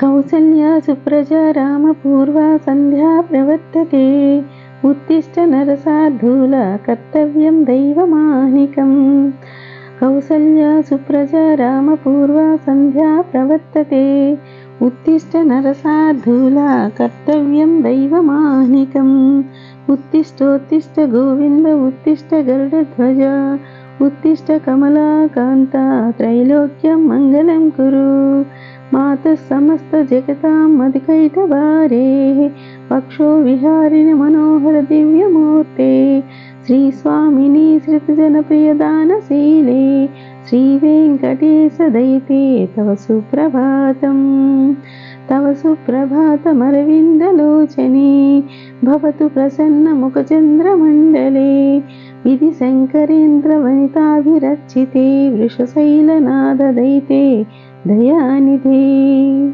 కౌసల్య సుప్రజ రామపూర్వా సంధ్యా ప్రవర్తతే. ఉత్తిష్ట నరసాధూల కర్తవ్యం దైవమాహికం కౌసల్య సుప్రజ రామపూర్వా సంధ్యా ప్రవర్తతే. ఉత్తిష్ట నరసాధూల కర్తవ్యం దైవమాహికం ఉత్తిష్టోత్తిష్ట గోవింద ఉత్తిష్ట గరుడధ్వజ. ఉత్తిష్ట కమలాకాంత త్రైలోక్యం మంగళం కురు. మాత సమస్త జగతాం మదికైటవారే పక్షో విహారిణి మనోహర దివ్యమూర్తే. శ్రీ స్వామిని శ్రుతజనప్రియదానశీలే శ్రీ వెంకటేశ దయితే इति शङ्करेन्द्रमनिताभिरचिते वृषशैलनाददयिते दयानिधे।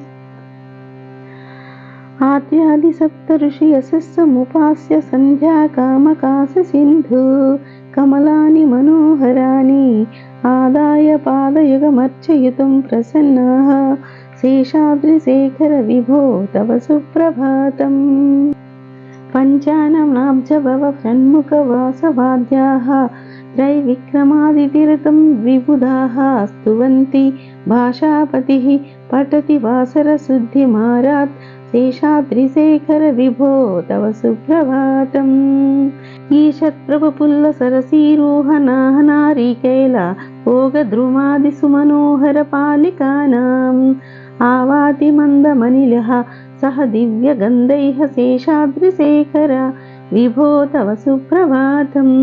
आद्यादिसप्तऋषियशस्समुपास्य सन्ध्याकामकाशसिन्धु कमलानि मनोहराणि आदाय पादयुगमर्चयितुं प्रसन्नाः शेषाद्रिशेखरविभो तव सुप्रभातम्। पञ्चानां नाब्जभव षण्मुखवासवाद्याः त्रैविक्रमादितिरतं द्विबुधाः स्तुवन्ति भाषापतिः पठति वासरशुद्धिमारात् शेषाद्रिशेखरविभो तव सुप्रभातम् ईषत्प्रभुपुल्लसरसीरोहनाहनारिकैला भोगद्रुमादिसुमनोहरपालिकानाम् आवातिमन्दमनिलः सह दिव्यगन्धैः शेषाद्रिशेखर विभो तव सुप्रभातम्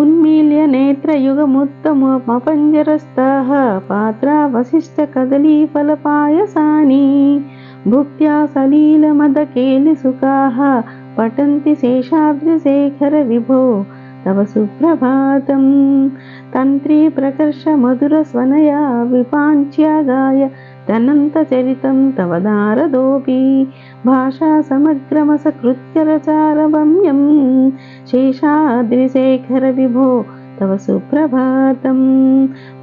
उन्मील्य नेत्रयुगमुत्तमपञ्जरस्थाः पात्रा वसिष्ठकदलीफलपायसानि भुक्त्या सलीलमदकेलिसुखाः पठन्ति शेषाद्रिशेखर विभो तव सुप्रभातं तन्त्री प्रकर्षमधुरस्वनया विपाञ्च्या गाय तनन्तचरितं तव नारदोऽपि भाषा समग्रमसकृत्य रचारवम्यं शेषाद्रिशेखर विभो तव सुप्रभातं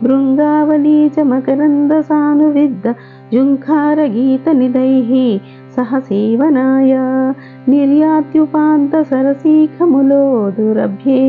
भृङ्गावली च मकरन्दसानुविद्ध जुङ्खारगीतनिधैः सह सेवनाय निर्यात्युपान्तसरसीखमुलो दुरभ्ये